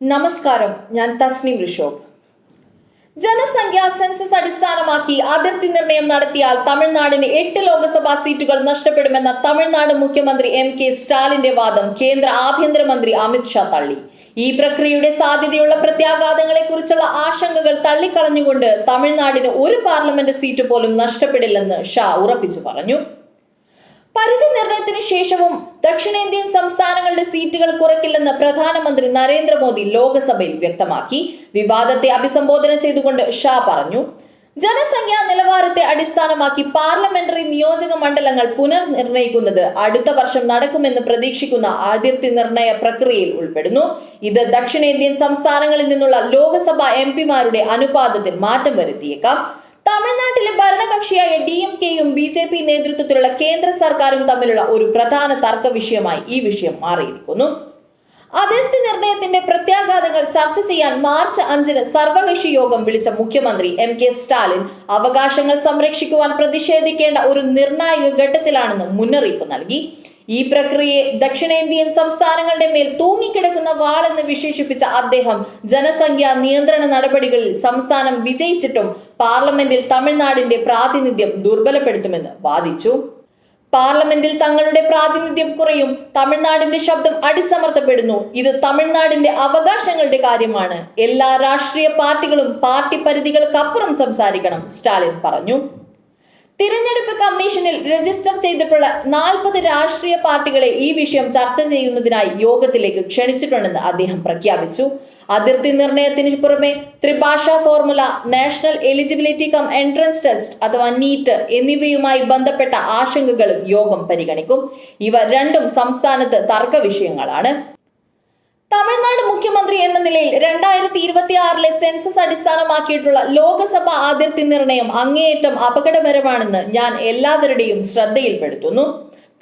നമസ്കാരം ഞാൻ തസ്നി ഋഷോഭ്. ജനസംഖ്യ സെൻസസ് അടിസ്ഥാനമാക്കി അതിർത്തി നിർണയം നടത്തിയാൽ തമിഴ്നാടിന് എട്ട് ലോക്സഭാ സീറ്റുകൾ നഷ്ടപ്പെടുമെന്ന തമിഴ്നാട് മുഖ്യമന്ത്രി എം കെ സ്റ്റാലിന്റെ വാദം കേന്ദ്ര ആഭ്യന്തരമന്ത്രി അമിത് ഷാ തള്ളി. ഈ പ്രക്രിയയുടെ സാധ്യതയുള്ള പ്രത്യാഘാതങ്ങളെ കുറിച്ചുള്ള ആശങ്കകൾ തള്ളിക്കളഞ്ഞുകൊണ്ട് തമിഴ്നാടിന് ഒരു പാർലമെന്റ് സീറ്റ് പോലും നഷ്ടപ്പെടില്ലെന്ന് ഷാ ഉറപ്പിച്ചു പറഞ്ഞു. പരിധി നിർണയത്തിന് ശേഷവും ദക്ഷിണേന്ത്യൻ സംസ്ഥാനങ്ങളുടെ സീറ്റുകൾ കുറയ്ക്കില്ലെന്ന് പ്രധാനമന്ത്രി നരേന്ദ്രമോദി ലോക്സഭയിൽ വ്യക്തമാക്കി. വിവാദത്തെ അഭിസംബോധന ചെയ്തുകൊണ്ട് ഷാ പറഞ്ഞു. ജനസംഖ്യാ നിലവാരത്തെ അടിസ്ഥാനമാക്കി പാർലമെന്ററി നിയോജക മണ്ഡലങ്ങൾ പുനർനിർണയിക്കുന്നത് അടുത്ത വർഷം നടക്കുമെന്ന് പ്രതീക്ഷിക്കുന്ന അതിർത്തി നിർണയ പ്രക്രിയയിൽ ഉൾപ്പെടുന്നു. ഇത് ദക്ഷിണേന്ത്യൻ സംസ്ഥാനങ്ങളിൽ നിന്നുള്ള ലോക്സഭാ എം പിമാരുടെ അനുപാതത്തിൽ മാറ്റം വരുത്തിയേക്കാം. തമിഴ്നാട്ടിലെ ഭരണകക്ഷിയായ ഡി എം കെയും ബി ജെ പി നേതൃത്വത്തിലുള്ള കേന്ദ്ര സർക്കാരും തമ്മിലുള്ള ഒരു പ്രധാന തർക്ക വിഷയമായി ഈ വിഷയം മാറിയിരിക്കുന്നു. അതിർത്തി നിർണയത്തിന്റെ പ്രത്യാഘാതങ്ങൾ ചർച്ച ചെയ്യാൻ മാർച്ച് അഞ്ചിന് സർവകക്ഷി യോഗം വിളിച്ച മുഖ്യമന്ത്രി എം കെ സ്റ്റാലിൻ അവകാശങ്ങൾ സംരക്ഷിക്കുവാൻ പ്രതിഷേധിക്കേണ്ട ഒരു നിർണായക ഘട്ടത്തിലാണെന്ന് മുന്നറിയിപ്പ് നൽകി. ഈ പ്രക്രിയയെ ദക്ഷിണേന്ത്യൻ സംസ്ഥാനങ്ങളുടെ മേൽ തൂങ്ങിക്കിടക്കുന്ന വാളെന്ന് വിശേഷിപ്പിച്ച അദ്ദേഹം ജനസംഖ്യാ നിയന്ത്രണ നടപടികളിൽ സംസ്ഥാനം വിജയിച്ചിട്ടും പാർലമെന്റിൽ തമിഴ്നാടിന്റെ പ്രാതിനിധ്യം ദുർബലപ്പെടുത്തുമെന്ന് വാദിച്ചു. പാർലമെന്റിൽ തങ്ങളുടെ പ്രാതിനിധ്യം കുറയും തമിഴ്നാടിന്റെ ശബ്ദം അടിച്ചമർത്തപ്പെടുന്നു. ഇത് തമിഴ്നാടിന്റെ അവകാശങ്ങളുടെ കാര്യമാണ്. എല്ലാ രാഷ്ട്രീയ പാർട്ടികളും പാർട്ടി പരിധികൾക്കപ്പുറം സംസാരിക്കണം സ്റ്റാലിൻ പറഞ്ഞു. തിരഞ്ഞെടുപ്പ് കമ്മീഷനിൽ രജിസ്റ്റർ ചെയ്തിട്ടുള്ള നാൽപ്പത് രാഷ്ട്രീയ പാർട്ടികളെ ഈ വിഷയം ചർച്ച ചെയ്യുന്നതിനായി യോഗത്തിലേക്ക് ക്ഷണിച്ചിട്ടുണ്ടെന്ന് അദ്ദേഹം പ്രഖ്യാപിച്ചു. അതിർത്തി നിർണയത്തിന് പുറമെ ത്രിഭാഷ formula national eligibility cum entrance test അഥവാ നീറ്റ് എന്നിവയുമായി ബന്ധപ്പെട്ട ആശങ്കകളും യോഗം പരിഗണിക്കും. ഇവ രണ്ടും സംസ്ഥാനത്ത് തർക്ക വിഷയങ്ങളാണ്. തമിഴ്നാട് മുഖ്യമന്ത്രി എന്ന നിലയിൽ രണ്ടായിരത്തി ഇരുപത്തി ആറിലെ സെൻസസ് അടിസ്ഥാനമാക്കിയിട്ടുള്ള ലോക്സഭ അതിർത്തി നിർണയം അങ്ങേയറ്റം അപകടപരമാണെന്ന് ഞാൻ എല്ലാവരുടെയും ശ്രദ്ധയിൽപ്പെടുത്തുന്നു.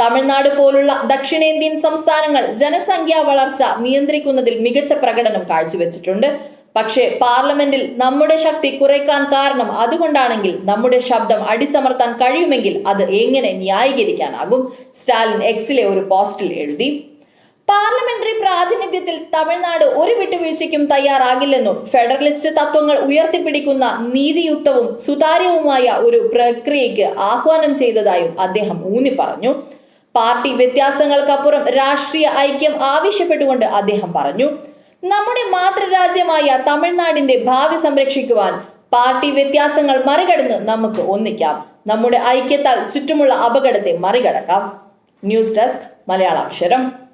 തമിഴ്നാട് പോലുള്ള ദക്ഷിണേന്ത്യൻ സംസ്ഥാനങ്ങൾ ജനസംഖ്യാ വളർച്ച നിയന്ത്രിക്കുന്നതിൽ മികച്ച പ്രകടനം കാഴ്ചവെച്ചിട്ടുണ്ട്. പക്ഷേ പാർലമെന്റിൽ നമ്മുടെ ശക്തി കുറയ്ക്കാൻ കാരണം അതുകൊണ്ടാണെങ്കിൽ നമ്മുടെ ശബ്ദം അടിച്ചമർത്താൻ കഴിയുമെങ്കിൽ അത് എങ്ങനെ ന്യായീകരിക്കാനാകും? സ്റ്റാലിൻ എക്സിലെ ഒരു പോസ്റ്റിൽ എഴുതി. പാർലമെന്ററി പ്രാതിനിധ്യത്തിൽ തമിഴ്നാട് ഒരു വിട്ടുവീഴ്ചയ്ക്കും തയ്യാറാകില്ലെന്നും ഫെഡറലിസ്റ്റ് തത്വങ്ങൾ ഉയർത്തിപ്പിടിക്കുന്ന നീതിയുക്തവും സുതാര്യവുമായ ഒരു പ്രക്രിയയ്ക്ക് ആഹ്വാനം ചെയ്തതായും അദ്ദേഹം ഊന്നി പറഞ്ഞു പാർട്ടി വ്യത്യാസങ്ങൾക്കപ്പുറം രാഷ്ട്രീയ ഐക്യം ആവശ്യപ്പെട്ടുകൊണ്ട് അദ്ദേഹം പറഞ്ഞു നമ്മുടെ മാതൃരാജ്യമായ തമിഴ്നാടിന്റെ ഭാവി സംരക്ഷിക്കുവാൻ പാർട്ടി വ്യത്യാസങ്ങൾ മറികടന്ന് നമുക്ക് ഒന്നിക്കാം. നമ്മുടെ ഐക്യത്താൽ ചുറ്റുമുള്ള അപകടത്തെ മറികടക്കാം. News desk മലയാളാക്ഷരം.